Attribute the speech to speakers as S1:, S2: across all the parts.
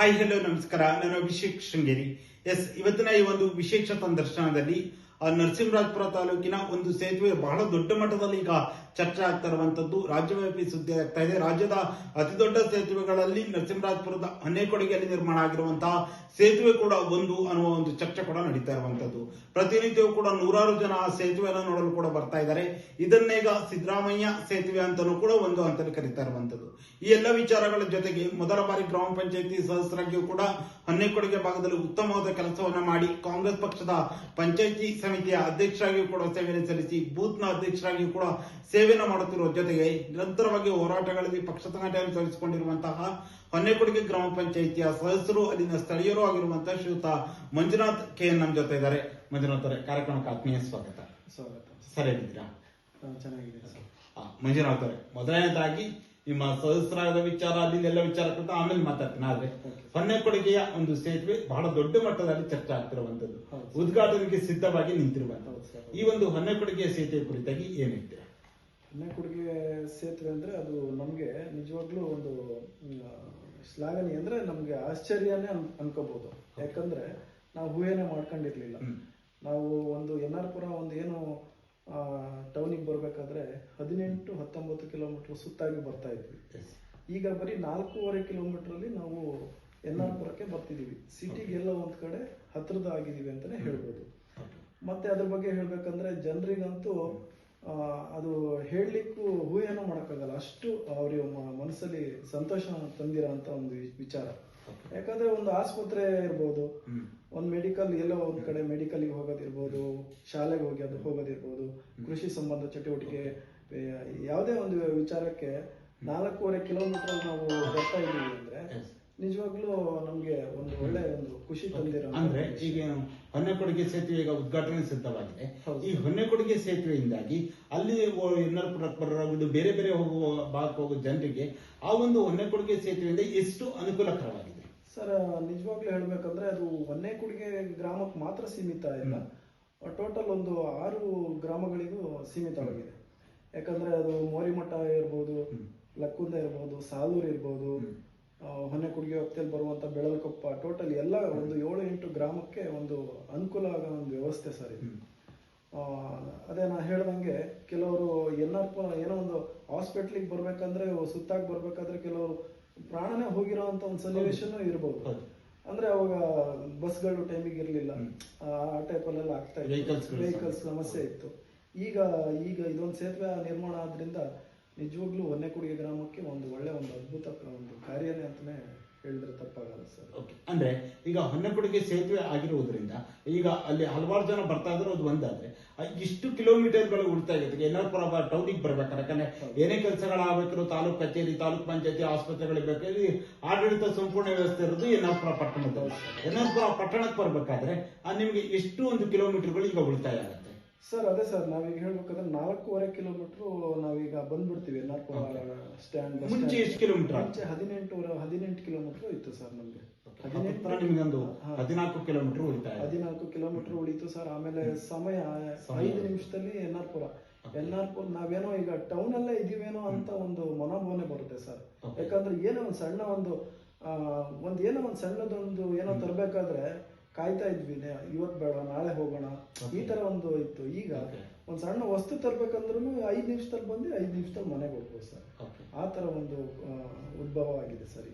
S1: Hi hello ನಮಸ್ಕಾರ. ನಾನು Abhishek Sringeri. S ಇವತ್ತಿನ ಈ ಒಂದು ವಿಶೇಷ ಸಂದರ್ಶನದಲ್ಲಿ ಆ, ನರಸಿಂಹರಾಜಪುರ ತಾಲೂಕಿನ ಒಂದು ಸೇತುವೆ ಬಹಳ ದೊಡ್ಡ ಮಟ್ಟದಲ್ಲಿ ಈಗ ಚರ್ಚೆ ಆಗ್ತಾ ಇರುವಂತದ್ದು. ರಾಜ್ಯವ್ಯಾಪಿ ಸುದ್ದಿ ಆಗ್ತಾ ಇದೆ. ರಾಜ್ಯದ ಅತಿ ದೊಡ್ಡ ಸೇತುವೆಗಳಲ್ಲಿ ನರಸಿಂಹರಾಜಪುರದ ಹನ್ನೆಕೊಡಿಗೆಯಲ್ಲಿ ನಿರ್ಮಾಣ ಆಗಿರುವಂತಹ ಸೇತುವೆ ಕೂಡ ಒಂದು ಅನ್ನುವ ಒಂದು ಚರ್ಚೆ ಕೂಡ ನಡೀತಾ ಇರುವಂತದ್ದು. ಪ್ರತಿನಿತ್ಯವೂ ಕೂಡ ನೂರಾರು ಜನ ಆ ಸೇತುವೆಯನ್ನು ನೋಡಲು ಕೂಡ ಬರ್ತಾ ಇದ್ದಾರೆ. ಇದನ್ನೇಗ ಸಿದ್ದರಾಮಯ್ಯ ಸೇತುವೆ ಅಂತಾನೂ ಕೂಡ ಒಂದು ಅಂತಲೇ ಕರೀತಾ ಇರುವಂತದ್ದು. ಈ ಎಲ್ಲ ವಿಚಾರಗಳ ಜೊತೆಗೆ ಮೊದಲ ಬಾರಿ ಗ್ರಾಮ ಪಂಚಾಯತಿ ಸದಸ್ಯರಾಗಿಯೂ ಕೂಡ ಹನ್ನೆಕೊಡಿಗೆ ಭಾಗದಲ್ಲಿ ಉತ್ತಮವಾದ ಕೆಲಸವನ್ನ ಮಾಡಿ ಕಾಂಗ್ರೆಸ್ ಪಕ್ಷದ ಪಂಚಾಯತಿ ಸಮಿತಿಯ ಅಧ್ಯಕ್ಷರಾಗಿಯೂ ಕೂಡ ಸೇವೆಯನ್ನು ಸಲ್ಲಿಸಿ ಬೂತ್ನ ಅಧ್ಯಕ್ಷರಾಗಿಯೂ ಕೂಡ ಸೇವೆಯನ್ನು ಮಾಡುತ್ತಿರುವ ಜೊತೆಗೆ ನಿರಂತರವಾಗಿ ಹೋರಾಟಗಳಲ್ಲಿ ಪಕ್ಷ ಸಂಘಟನೆಯನ್ನು ಸಲ್ಲಿಸಿಕೊಂಡಿರುವಂತಹ ಹೊನ್ನೆಕೊಡಿಗೆ ಗ್ರಾಮ ಪಂಚಾಯಿತಿಯ ಸದಸ್ಯರು ಅಲ್ಲಿನ ಸ್ಥಳೀಯರು ಆಗಿರುವಂತಹ ಶ್ರೀಯುತ ಮಂಜುನಾಥ್ ಕೆ ಎನ್ ನಮ್ಮ ಜೊತೆ ಇದ್ದಾರೆ. ಮಂಜುನಾಥ್ ಅವರೇ ಕಾರ್ಯಕ್ರಮಕ್ಕೆ ಆತ್ಮೀಯ ಸ್ವಾಗತ.
S2: ಸ್ವಾಗತ.
S1: ಸರಿ
S2: ಚೆನ್ನಾಗಿದೆ
S1: ಮಂಜುನಾಥ್ ಅವರೇ ಮೊದಲನೇದಾಗಿ ನಿಮ್ಮ ಸಹಸ್ರಾರದ ವಿಚಾರ ಅಲ್ಲಿ ಎಲ್ಲ ವಿಚಾರ ಕುರಿತು ಆಮೇಲೆ ಮಾತಾಡ್ತೀನಿ. ಆದ್ರೆ ಹೊನ್ನೆಕೊಡಿಗೆಯ ಒಂದು ಸೇತುವೆ ಬಹಳ ದೊಡ್ಡ ಮಟ್ಟದಲ್ಲಿ ಚರ್ಚೆ ಆಗ್ತಿರುವಂತದ್ದು. ಉದ್ಘಾಟನೆಗೆ ಸಿದ್ಧವಾಗಿ ನಿಂತಿರುವಂತದ್ದು ಈ ಒಂದು ಹೊನ್ನೆಕೊಡಿಗೆಯ ಸೇತುವೆ ಕುರಿತಾಗಿ ಏನ್ ಹೇಳ್ತೀರಾ?
S2: ಹೊನ್ನೆಕೊಡಿಗೆ ಸೇತುವೆ ಅಂದ್ರೆ ಅದು ನಮ್ಗೆ ನಿಜವಾಗ್ಲೂ ಒಂದು ಶ್ಲಾಘನೆ ಶ್ಲಾಘನೀಯ ಅಂದ್ರೆ ನಮ್ಗೆ ಆಶ್ಚರ್ಯನೇ ಅನ್ ಅನ್ಕೋಬಹುದು ಯಾಕಂದ್ರೆ ನಾವು ಹೂವೇನೆ ಮಾಡ್ಕೊಂಡಿರ್ಲಿಲ್ಲ. ನಾವು ಒಂದು ಎನ್ ಆರ್ ಪುರ ಒಂದು ಏನು ಟೌನಿಗೆ ಬರಬೇಕಾದ್ರೆ ಹದಿನೆಂಟು ಹತ್ತೊಂಬತ್ತು ಕಿಲೋಮೀಟರ್ ಸುತ್ತಾಗಿ ಬರ್ತಾ ಇದ್ವಿ. ಈಗ ಬರೀ ನಾಲ್ಕೂವರೆ ಕಿಲೋಮೀಟರ್ ಅಲ್ಲಿ ನಾವು ಎನ್ ಆರ್ ಪುರಕ್ಕೆ ಬರ್ತಿದೀವಿ ಸಿಟಿಗೆಲ್ಲ ಒಂದ್ ಕಡೆ ಹತ್ರದ ಆಗಿದೀವಿ ಅಂತಾನೆ ಹೇಳ್ಬೋದು. ಮತ್ತೆ ಅದ್ರ ಬಗ್ಗೆ ಹೇಳ್ಬೇಕಂದ್ರೆ ಜನರಿಗಂತೂ ಅದು ಹೇಳಲಿಕ್ಕೂ ಊಹೆನೂ ಮಾಡೋಕ್ಕಾಗಲ್ಲ. ಅಷ್ಟು ಅವ್ರ ಮನಸ್ಸಲ್ಲಿ ಸಂತೋಷ ತಂದಿರೋ ಅಂತ ಒಂದು ವಿಚಾರ. ಯಾಕಂದ್ರೆ ಒಂದು ಆಸ್ಪತ್ರೆ ಇರ್ಬೋದು. ಒಂದು ಮೆಡಿಕಲ್ ಎಲ್ಲೋ ಒಂದು ಕಡೆ ಮೆಡಿಕಲ್ಗೆ ಹೋಗೋದಿರ್ಬೋದು ಶಾಲೆಗೆ ಹೋಗಿ ಅದು ಹೋಗೋದಿರ್ಬೋದು ಕೃಷಿ ಸಂಬಂಧ ಚಟುವಟಿಕೆ ಯಾವುದೇ ಒಂದು ವಿಚಾರಕ್ಕೆ ನಾಲ್ಕೂವರೆ ಕಿಲೋಮೀಟರ್ ನಾವು ಬರ್ತಾ ಇದ್ದೀವಿ ಅಂದ್ರೆ ನಿಜವಾಗ್ಲೂ ನಮ್ಗೆ ಒಂದು ಒಳ್ಳೆ ಒಂದು ಖುಷಿ ತಂದಿರೋ
S1: ಅಂದ್ರೆ ಈಗ ಹೊನ್ನೆಕೊಡುಗೆ ಸೇತುವೆ ಈಗ ಉದ್ಘಾಟನೆ ಸಿದ್ಧವಾಗಿದೆ. ಈ ಹೊನ್ನೆಕೊಡುಗೆ ಸೇತುವೆಯಿಂದಾಗಿ ಅಲ್ಲಿ ಎನ್ನರ್ಪುರ ಬೇರೆ ಬೇರೆ ಹೋಗುವ ಭಾಗಕ್ಕೆ ಹೋಗುವ ಜನರಿಗೆ ಆ ಒಂದು ಹೊನ್ನೆಕೊಡುಗೆ ಸೇತುವೆಯಿಂದ ಎಷ್ಟು ಅನುಕೂಲಕರವಾಗಿದೆ?
S2: ಸರ್, ನಿಜವಾಗ್ಲೂ ಹೇಳಬೇಕಂದ್ರೆ ಅದು ಹೊನ್ನೇಕುಡಿಗೆ ಗ್ರಾಮಕ್ಕೆ ಮಾತ್ರ ಸೀಮಿತ ಇಲ್ಲ. ಟೋಟಲ್ ಒಂದು ಆರು ಗ್ರಾಮಗಳಿಗೂ ಸೀಮಿತವಾಗಿದೆ ಯಾಕಂದ್ರೆ ಅದು ಮೋರಿಮಠ ಇರ್ಬೋದು, ಲಕ್ಕುಂದ ಇರ್ಬೋದು, ಸಾಲೂರು ಇರ್ಬೋದು ಹೊನ್ನೆ ಕುಡುಗೆ ಹೊತ್ತಲ್ಲಿ ಬರುವಂತ ಬೆಳಲ್ಕೊಪ್ಪ ಟೋಟಲ್ ಎಲ್ಲ ಒಂದು ಏಳು ಎಂಟು ಗ್ರಾಮಕ್ಕೆ ಒಂದು ಅನುಕೂಲ ಆಗೋ ಒಂದು ವ್ಯವಸ್ಥೆ ಸರ್ ಇದು. ಅದೇ ನಾ ಹೇಳ್ದಂಗೆ ಕೆಲವರು ಎನ್ಆರ್ ಏನೋ ಒಂದು ಹಾಸ್ಪಿಟ್ಲಿಗೆ ಬರ್ಬೇಕಂದ್ರೆ, ಸುತ್ತಾಗಿ ಬರ್ಬೇಕಾದ್ರೆ ಕೆಲವರು ಪ್ರಾಣನೇ ಹೋಗಿರೋ ಅಂತ ಒಂದು ಸನ್ನಿವೇಶನೂ ಇರ್ಬೋದು. ಅಂದ್ರೆ ಅವಾಗ ಬಸ್ಗಳು ಟೈಮಿಗೆ ಇರಲಿಲ್ಲ. ಆ ಟೈಪ್ ಅಲ್ಲೆಲ್ಲ ಆಗ್ತಾ ಇತ್ತು. ವೆಹಿಕಲ್ಸ್ ಸಮಸ್ಯೆ ಇತ್ತು. ಈಗ ಈಗ ಇದೊಂದು ಸೇತುವೆ ನಿರ್ಮಾಣ ಆದ್ರಿಂದ ನಿಜವಾಗ್ಲೂ ಹೊನ್ನೆಕುಡಿಗೆ ಗ್ರಾಮಕ್ಕೆ ಒಂದು ಒಳ್ಳೆ ಒಂದು ಅದ್ಭುತ ಒಂದು ಕಾರ್ಯನೇ ಅಂತಾನೆ ಹೇಳಿದ್ರೆ ತಪ್ಪಾಗಲ್ಲ ಸರ್.
S1: ಓಕೆ. ಅಂದ್ರೆ ಈಗ ಹೊನ್ನಕುಡಿಗೆ ಸೇತುವೆ ಆಗಿರುವುದರಿಂದ ಈಗ ಅಲ್ಲಿ ಹಲವಾರು ಜನ ಬರ್ತಾ ಇದ್ರೆ ಅದು ಒಂದಾದ್ರೆ. ಇಷ್ಟು ಕಿಲೋಮೀಟರ್ಗಳು ಉಳಿತಾ ಇದೆ. ಎನ್ನರ್ಪುರ ಟೌನಿಗೆ ಬರ್ಬೇಕಾದ್ರೆ. ಯಾಕಂದ್ರೆ ಏನೇ ಕೆಲಸಗಳಾಗಬೇಕು ತಾಲೂಕ್ ಕಚೇರಿ ತಾಲೂಕ್ ಪಂಚಾಯತಿ ಆಸ್ಪತ್ರೆಗಳಿಗೆ ಬೇಕಾದ್ರೆ ಆಡಳಿತ ಸಂಪೂರ್ಣ ವ್ಯವಸ್ಥೆ ಇರೋದು ಎನ್ನರ್ಪುರ ಪಟ್ಟಣದಲ್ಲಿ. ಎನ್ನರ್ಪುರ ಪಟ್ಟಣಕ್ಕೆ ಬರ್ಬೇಕಾದ್ರೆ ನಿಮ್ಗೆ ಎಷ್ಟು ಒಂದು ಕಿಲೋಮೀಟರ್ಗಳು ಈಗ ಉಳಿತಾಯ ಆಗುತ್ತೆ?
S2: ಸರ್ ಅದೇ ಸರ್ ನಾವೀಗ ಹೇಳ್ಬೇಕಾದ್ರೆ ನಾಲ್ಕೂವರೆ ಕಿಲೋಮೀಟರ್ ನಾವೀಗ ಬಂದ್ಬಿಡ್ತೀವಿ. ಸ್ಟ್ಯಾಂಡ್ ಬಸ್
S1: ಮುಂಚೆ. ಎಷ್ಟು ಕಿಲೋಮೀಟರ್
S2: ಮುಂಚೆ ಹದಿನೆಂಟು ಹದಿನೆಂಟು ಕಿಲೋಮೀಟರ್ ಇತ್ತು ಸರ್ ನಮಗೆ. ಹದಿನೆಂಟು.
S1: ಹದಿನಾಲ್ಕು ಕಿಲೋಮೀಟರ್.
S2: ಹದಿನಾಲ್ಕು ಕಿಲೋಮೀಟರ್ ಉಳಿತು ಸರ್. ಆಮೇಲೆ ಸಮಯ ಐದು ನಿಮಿಷದಲ್ಲಿ N R Pura N R Pura ನಾವೇನೋ ಈಗ ಟೌನ್ ಅಲ್ಲೇ ಇದೀವೇನೋ ಅಂತ ಒಂದು ಮನೋಭಾವನೆ ಬರುತ್ತೆ ಸರ್. ಯಾಕಂದ್ರೆ ಏನೋ ಒಂದು ಸಣ್ಣ ಒಂದು ಒಂದ್ ಏನೋ ಒಂದು ಸಣ್ಣದೊಂದು ಏನೋ ತರಬೇಕಾದ್ರೆ ಕಾಯ್ತಾ ಇದ್ವಿ ಇವತ್ತು ಇವತ್ ಬೇಡ ನಾಳೆ ಹೋಗೋಣ. ಈ ತರ ಒಂದು ಇತ್ತು. ಈಗ ಒಂದು ಸಣ್ಣ ವಸ್ತು ತರ್ಬೇಕಂದ್ರೂ ಐದು ನಿಮಿಷದಲ್ಲಿ ಬಂದು ಐದು ನಿಮಿಷದಲ್ಲಿ ಮನೆಗೆ ಹೋಗ್ಬೋದು ಸರ್. ಆ ತರ ಒಂದು ಉದ್ಭವ ಆಗಿದೆ ಸರ್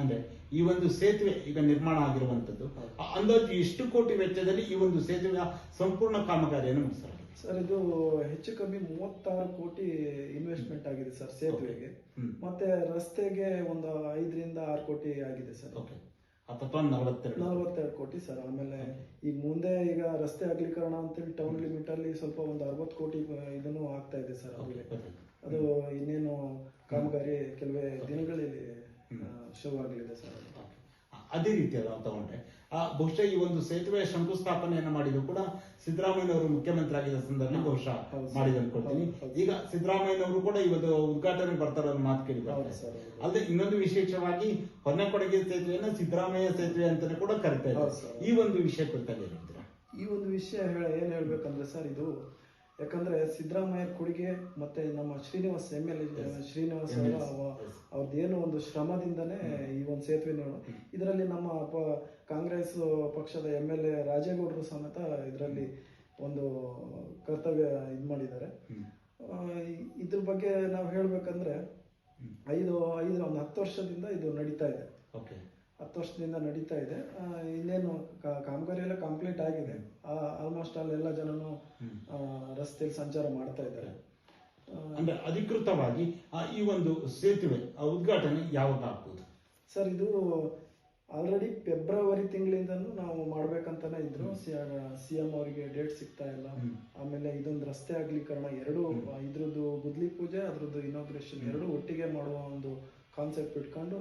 S1: ಅಂದ್ರೆ ಈ ಒಂದು ಸೇತುವೆ ಈಗ ನಿರ್ಮಾಣ ಆಗಿರುವಂತದ್ದು ಅಂದಾಜು ಎಷ್ಟು ಕೋಟಿ ವೆಚ್ಚದಲ್ಲಿ ಈ ಒಂದು ಸೇತುವೆಯ ಸಂಪೂರ್ಣ ಕಾಮಗಾರಿಯನ್ನು ಮುಗಿಸಲಾಗಿದೆ.
S2: ಸರ್ ಇದು ಹೆಚ್ಚು ಕಮ್ಮಿ ಮೂವತ್ತಾರು ಕೋಟಿ ಇನ್ವೆಸ್ಟ್ಮೆಂಟ್ ಆಗಿದೆ ಸರ್ ಸೇತುವೆಗೆ. ಮತ್ತೆ ರಸ್ತೆಗೆ ಒಂದು ಐದರಿಂದ ಆರು ಕೋಟಿ ಆಗಿದೆ ಸರ್.
S1: ಓಕೆ ಅಥವಾ ನಲವತ್ತೆರಡು.
S2: ನಲವತ್ತೆರಡು ಕೋಟಿ ಸರ್. ಆಮೇಲೆ ಈಗ ಮುಂದೆ ಈಗ ರಸ್ತೆ ಅಗಲೀಕರಣ ಅಂತೇಳಿ ಟೌನ್ ಲಿಮಿಟ್ ಅಲ್ಲಿ ಸ್ವಲ್ಪ ಒಂದು ಅರವತ್ತು ಕೋಟಿ ಇದನ್ನು ಆಗ್ತಾ ಇದೆ ಸರ್ ಆಗಲೇ ಅದು ಇನ್ನೇನು ಕಾಮಗಾರಿ ಕೆಲವೇ ದಿನಗಳಲ್ಲಿ ಶುರುವಾಗಲಿದೆ ಸರ್ ಅದೇ.
S1: ರೀತಿಯಲ್ಲ ತಗೊಂಡ್ರೆ ಆ ಬಹುಶಃ ಈ ಒಂದು ಸೇತುವೆ ಶಂಕುಸ್ಥಾಪನೆಯನ್ನು ಮಾಡಿದ್ರು ಕೂಡ ಸಿದ್ದರಾಮಯ್ಯನವರು ಮುಖ್ಯಮಂತ್ರಿ ಆಗಿದ್ದ ಸಂದರ್ಭದಲ್ಲಿ ಬಹುಶಃ. ಮಾಡಿದ ಅನ್ಕೊಳ್ತೀನಿ.
S2: ಈಗ ಹೌದು.
S1: ಈಗ ಸಿದ್ದರಾಮಯ್ಯನವರು ಕೂಡ ಇವತ್ತು ಉದ್ಘಾಟನೆ ಬರ್ತಾರ ಮಾತು ಕೇಳಿ ಅಲ್ಲದೆ ಇನ್ನೊಂದು ವಿಶೇಷವಾಗಿ ಹೊನ್ನಕೊಡಗಿ ಸೇತುವೆಯನ್ನ ಸಿದ್ದರಾಮಯ್ಯ ಸೇತುವೆ ಅಂತಾನೆ ಕೂಡ ಕರಿತಾ ಇದ್ದಾರೆ. ಈ ಒಂದು ವಿಷಯ ಕುರಿತಾಗಿ
S2: ಈ ಒಂದು ವಿಷಯ ಹೇಳ ಏನ್ ಹೇಳ್ಬೇಕಂದ್ರೆ ಸರ್ ಇದು ಯಾಕಂದ್ರೆ ಸಿದ್ದರಾಮಯ್ಯ ಕೊಡುಗೆ ಮತ್ತೆ ನಮ್ಮ Srinivas M L A Srinivas ಅವರ ಏನು ಅವ್ರದ್ದೇನು ಒಂದು ಶ್ರಮದಿಂದನೇ ಈ ಒಂದು ಸೇತುವೆ ನೋಡು. ಇದರಲ್ಲಿ ನಮ್ಮ ಕಾಂಗ್ರೆಸ್ ಪಕ್ಷದ ಎಂ ಎಲ್ ಎ ರಾಜೇಗೌಡರು ಸಮೇತ ಇದರಲ್ಲಿ ಒಂದು ಕರ್ತವ್ಯ ಇದು ಮಾಡಿದ್ದಾರೆ. ಇದ್ರ ಬಗ್ಗೆ ನಾವು ಹೇಳ್ಬೇಕಂದ್ರೆ ಐದು ಐದು ಒಂದು ಹತ್ತು ವರ್ಷದಿಂದ ಇದು ನಡೀತಾ ಇದೆ.
S1: ಓಕೆ
S2: ಹತ್ತು ವರ್ಷದಿಂದ ನಡೀತಾ ಇದೆ. ಇನ್ನೇನು ಕಾಮಗಾರಿ ಎಲ್ಲ ಕಂಪ್ಲೀಟ್ ಆಗಿದೆ. ಆಲ್ಮೋಸ್ಟ್ ಅಲ್ಲೆಲ್ಲ ಜನನು ಆ, ರಸ್ತೆಯಲ್ಲಿ ಸಂಚಾರ ಮಾಡ್ತಾ ಇದ್ದಾರೆ.
S1: ಅಂದ್ರೆ ಅಧಿಕೃತವಾಗಿ ಈ ಒಂದು ಸೇತುವೆ ಆ ಉದ್ಘಾಟನೆ ಯಾವಾಗ ಆಗ್ಬೋದು?
S2: ಸರ್ ಇದು ಆಲ್ರೆಡಿ ಫೆಬ್ರವರಿ ತಿಂಗಳಿಂದನೂ ನಾವು ಮಾಡ್ಬೇಕಂತಾನೆ ಇದ್ರು. ಸಿ ಎಂ ಅವರಿಗೆ ಡೇಟ್ ಸಿಗ್ತಾ ಇಲ್ಲ. ಆಮೇಲೆ ಇದೊಂದು ರಸ್ತೆ ಅಗಲೀಕರಣ ಎರಡು ಇದ್ರದ್ದು ಗುದ್ಲಿ ಪೂಜೆ ಅದ್ರದ್ದು ಇನಾಗ್ರೇಷನ್ ಎರಡು ಒಟ್ಟಿಗೆ ಮಾಡುವ ಒಂದು ಕಾನ್ಸೆಪ್ಟ್ ಇಟ್ಕೊಂಡು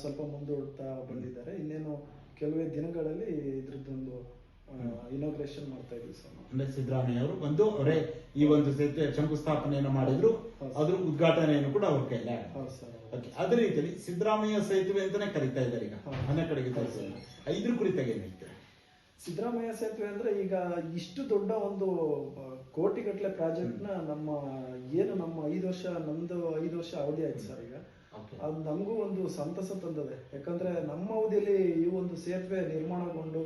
S2: ಸ್ವಲ್ಪ ಮುಂದೂಡ್ತಾ ಬಂದಿದ್ದಾರೆ. ಇನ್ನೇನು ಕೆಲವೇ ದಿನಗಳಲ್ಲಿ ಇದ್ರದ್ದೊಂದು ಇನಾಗ್ರೇಷನ್ ಮಾಡ್ತಾ ಇದ್ವಿ ಸರ್
S1: ಸಿದ್ದರಾಮಯ್ಯ ಅವರು ಬಂದು ಅವರೇ ಈ ಒಂದು ಸೇತುವೆ ಶಂಕುಸ್ಥಾಪನೆಯನ್ನು ಮಾಡಿದ್ರು. ಅದ್ರ ಉದ್ಘಾಟನೆಯನ್ನು ಕೂಡ ಅವ್ರ ಕೈಲೇ ಓಕೆ ಅದೇ ರೀತಿಯಲ್ಲಿ ಸಿದ್ದರಾಮಯ್ಯ ಸೇತುವೆ ಅಂತಾನೆ ಕರೀತಾ ಇದ್ದಾರೆ ಈಗ. ಮನೆ ಕಡೆಗೆ ತರಿಸಿಲ್ಲ ಇದ್ರ ಕುರಿತಾಗಿ ಏನ್ ಹೇಳ್ತೀರಾ?
S2: ಸಿದ್ದರಾಮಯ್ಯ ಸೇತುವೆ ಅಂದ್ರೆ ಈಗ ಇಷ್ಟು ದೊಡ್ಡ ಒಂದು ಕೋಟಿಗಟ್ಟಲೆ ಪ್ರಾಜೆಕ್ಟ್ನ ನಮ್ಮ ಏನು ನಮ್ಮ ಐದು ವರ್ಷ ನಮ್ದು ಐದು ವರ್ಷ ಅವಧಿ ಆಯ್ತು ಸರ್ ಈಗ. ಅದು ನಮಗೂ ಒಂದು ಸಂತಸ ತಂದದೆ. ಯಾಕಂದ್ರೆ ನಮ್ಮ ಅವಧಿಯಲ್ಲಿ ಈ ಒಂದು ಸೇತುವೆ ನಿರ್ಮಾಣಗೊಂಡು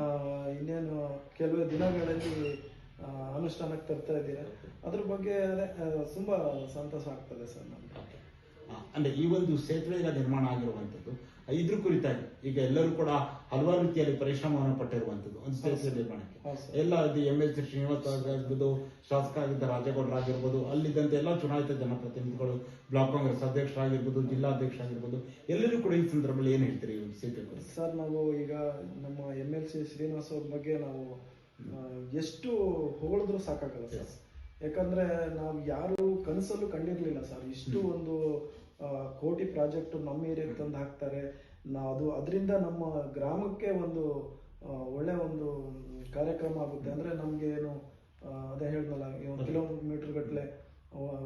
S2: ಆ, ಇನ್ನೇನು ಕೆಲವೇ ದಿನಗಳಲ್ಲಿ ಅನುಷ್ಠಾನಕ್ಕೆ ತರ್ತಾ ಇದ್ದೀರಾ. ಅದ್ರ ಬಗ್ಗೆ ಅದೇ ತುಂಬಾ ಸಂತಸ ಆಗ್ತದೆ ಸರ್ ನಮ್ಗೆ.
S1: ಅಂದ್ರೆ ಈ ಒಂದು ಸೇತುವೆ ನಿರ್ಮಾಣ ಆಗಿರುವಂತದ್ದು ಇದ್ರ ಕುರಿತಾಗಿ. ಈಗ ಎಲ್ಲರೂ ಕೂಡ ಹಲವಾರು ರೀತಿಯಲ್ಲಿ ಪರಿಶ್ರಮವನ್ನು ಪಟ್ಟಿರುವಂತದ್ದು ಒಂದು ಸೇತುವೆ ನಿರ್ಮಾಣಕ್ಕೆ. ಎಲ್ಲ ಇದು ಎಂ ಎಲ್ ಸಿ ಶ್ರೀನಿವಾಸ ಆಗಿರ್ಬೋದು ಶಾಸಕ ಆಗಿದ್ದ ರಾಜೇಗೌಡರಾಗಿರ್ಬೋದು ಅಲ್ಲಿದ್ದಂತೆ ಎಲ್ಲ ಚುನಾಯಿತ ಜನಪ್ರತಿನಿಧಿಗಳು ಬ್ಲಾಕ್ ಕಾಂಗ್ರೆಸ್ ಅಧ್ಯಕ್ಷರಾಗಿರ್ಬೋದು ಜಿಲ್ಲಾಧ್ಯಕ್ಷರಾಗಿರ್ಬೋದು ಎಲ್ಲರೂ ಕೂಡ ಈ ಸಂದರ್ಭದಲ್ಲಿ ಏನ್ ಹೇಳ್ತೀರಿ ಸೇತುವೆ
S2: ಸರ್ ನಾವು ಈಗ ನಮ್ಮ ಎಂ ಎಲ್ ಸಿ ಶ್ರೀನಿವಾಸ ಅವ್ರ ಬಗ್ಗೆ ನಾವು ಎಷ್ಟು ಹೊಗಳಿದ್ರು ಸಾಕಾಗಲ್ಲ ಸರ್. ಯಾಕಂದ್ರೆ ನಾವು ಯಾರು ಕನಸಲ್ಲೂ ಕಂಡಿರ್ಲಿಲ್ಲ ಸರ್. ಇಷ್ಟು ಒಂದು ಕೋಟಿ ಪ್ರಾಜೆಕ್ಟ್ ನಮ್ಮ ಏರಿಯಾಗೆ ತಂದು ಹಾಕ್ತಾರೆ. ನಾವು ಅದು ಅದರಿಂದ ನಮ್ಮ ಗ್ರಾಮಕ್ಕೆ ಒಂದು ಒಳ್ಳೆ ಒಂದು ಕಾರ್ಯಕ್ರಮ ಆಗುತ್ತೆ. ಅಂದ್ರೆ ನಮ್ಗೆ ಏನು ಅದೇ ಹೇಳಿದ್ನಲ್ಲ ಕಿಲೋಮೀಟರ್ ಗಟ್ಟಲೆ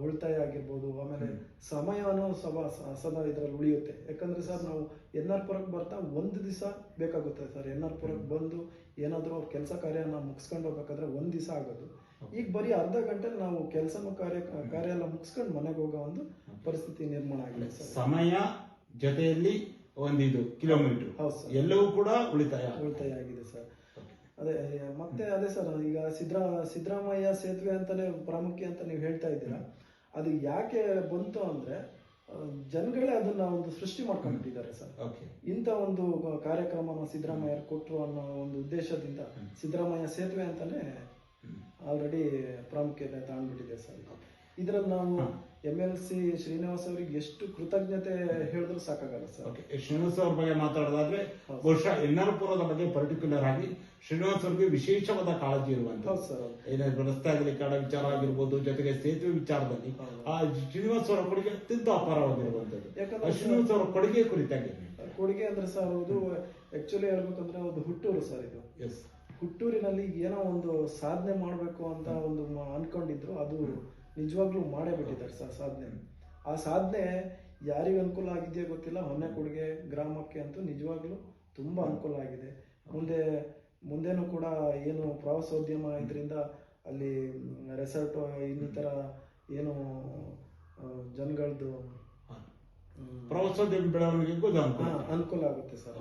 S2: ಉಳಿತಾಯ ಆಗಿರ್ಬೋದು. ಆಮೇಲೆ ಸಮಯನೂ ಸಭಾ ಸದಾ ಇದರಲ್ಲಿ ಉಳಿಯುತ್ತೆ. ಯಾಕಂದ್ರೆ ಸರ್ ನಾವು ಎನ್ ಆರ್ ಪುರಕ್ಕೆ ಬರ್ತಾ ಒಂದು ದಿವಸ ಬೇಕಾಗುತ್ತೆ ಸರ್. ಎನ್ ಆರ್ ಪುರಕ್ಕೆ ಬಂದು ಏನಾದರೂ ಅವ್ರ ಕೆಲಸ ಕಾರ್ಯನ ಮುಗಿಸ್ಕೊಂಡು ಹೋಗ್ಬೇಕಾದ್ರೆ ಒಂದು ದಿವಸ ಆಗೋದು. ಈಗ ಬರೀ ಅರ್ಧ ಗಂಟೆ ನಾವು ಕೆಲಸ ಕಾರ್ಯ ಕಾರ್ಯ ಎಲ್ಲ ಮುಗಿಸ್ಕೊಂಡು ಮನೆಗೆ ಹೋಗೋ ಒಂದು ಪರಿಸ್ಥಿತಿ ನಿರ್ಮಾಣ ಆಗಿದೆ ಸರ್.
S1: ಸಮಯ ಜೊತೆಯಲ್ಲಿ ಒಂದಿದು ಕಿಲೋಮೀಟರ್. ಎಲ್ಲವೂ ಕೂಡ ಉಳಿತಾಯ
S2: ಉಳಿತಾಯ ಆಗಿದೆ ಸರ್. ಅದೇ ಮತ್ತೆ ಅದೇ ಸರ್ ಈಗ ಸಿದ್ದರಾ ಸಿದ್ದರಾಮಯ್ಯ ಸೇತುವೆ ಅಂತಲೇ ಪ್ರಾಮುಖ್ಯ ಅಂತ ನೀವು ಹೇಳ್ತಾ ಇದ್ದೀರಾ. ಅದು ಯಾಕೆ ಬಂತು ಅಂದ್ರೆ ಜನಗಳೇ ಅದನ್ನ ಒಂದು ಸೃಷ್ಟಿ ಮಾಡ್ಕೊಂಡ್ಬಿಟ್ಟಿದ್ದಾರೆ ಸರ್. ಇಂಥ ಒಂದು ಕಾರ್ಯಕ್ರಮ ಸಿದ್ದರಾಮಯ್ಯ ಕೊಟ್ಟರು ಅನ್ನೋ ಒಂದು ಉದ್ದೇಶದಿಂದ ಸಿದ್ದರಾಮಯ್ಯ ಸೇತುವೆ ಅಂತಾನೆ ಆಲ್ರೆಡಿ ಪ್ರಾಮುಖ್ಯತೆ ತಾಂಡ್ಬಿಟ್ಟಿದೆ ಸರ್. ಇದ್ರಲ್ಲಿ ನಾವು ಎಂ ಎಲ್ ಸಿ ಶ್ರೀನಿವಾಸ್ ಅವರಿಗೆ ಎಷ್ಟು ಕೃತಜ್ಞತೆ ಹೇಳಿದ್ರು ಸಾಕಾಗಲ್ಲ ಸರ್.
S1: ಓಕೆ ಶ್ರೀನಿವಾಸ್ ಅವ್ರ ಬಗ್ಗೆ ಮಾತಾಡೋದಾದ್ರೆ ಬಹುಶಃ ಎನ್ನಾರ್ಪುರದ ಬಗ್ಗೆ ಪರ್ಟಿಕ್ಯುಲರ್ ಆಗಿ ಶ್ರೀನಿವಾಸ್ ಅವ್ರಿಗೆ ವಿಶೇಷವಾದ ಕಾಳಜಿ
S2: ಇರುವಂತ
S1: ಏನಾದ್ರು ರಸ್ತೆ ಅಗಲೀಕರಣ ವಿಚಾರ ಆಗಿರ್ಬೋದು ಜೊತೆಗೆ ಸೇತುವೆ ವಿಚಾರದಲ್ಲಿ ಆ ಶ್ರೀನಿವಾಸ್ ಅವರ ಕೊಡುಗೆ ಅತ್ಯಂತ ಅಪಾರವಾಗಿರುವಂತದ್ದು
S2: ಯಾಕಂದ್ರೆ
S1: ಶ್ರೀನಿವಾಸ್ ಅವರ ಕೊಡುಗೆ ಕುರಿತಾಗಿ.
S2: ಕೊಡುಗೆ ಅಂದ್ರೆ ಸರ್ ಅದು ಆಕ್ಚುಲಿ ಹೇಳ್ಬೇಕಂದ್ರೆ ಅದು ಹುಟ್ಟೂರು ಸರ್ ಇದು.
S1: ಎಸ್
S2: ಹುಟ್ಟೂರಿನಲ್ಲಿ ಏನೋ ಒಂದು ಸಾಧನೆ ಮಾಡಬೇಕು ಅಂತ ಒಂದು ಅನ್ಕೊಂಡಿದ್ರು ಅದು ನಿಜವಾಗ್ಲೂ ಮಾಡೇ ಬಿಟ್ಟಿದ್ದಾರೆ ಸರ್ ಸಾಧನೆ ಆ ಸಾಧನೆ ಯಾರಿಗೆ ಅನುಕೂಲ ಆಗಿದೆಯೋ ಗೊತ್ತಿಲ್ಲ. ಹೊನ್ನೆ ಕೊಡುಗೆ ಗ್ರಾಮಕ್ಕೆ ಅಂತೂ ನಿಜವಾಗ್ಲೂ ತುಂಬ ಅನುಕೂಲ ಆಗಿದೆ. ಮುಂದೆ ಮುಂದೆನೂ ಕೂಡ ಏನು ಪ್ರವಾಸೋದ್ಯಮ ಇದರಿಂದ ಅಲ್ಲಿ ರೆಸಾರ್ಟ್ ಇನ್ನಿತರ ಏನು ಜನಗಳದ್ದು
S1: ಪ್ರವಾಸೋದ್ಯಮ ಬೆಳವಣಿಗೆಗೂ ಅನುಕೂಲ.
S2: ಆಗುತ್ತೆ ಸರ್.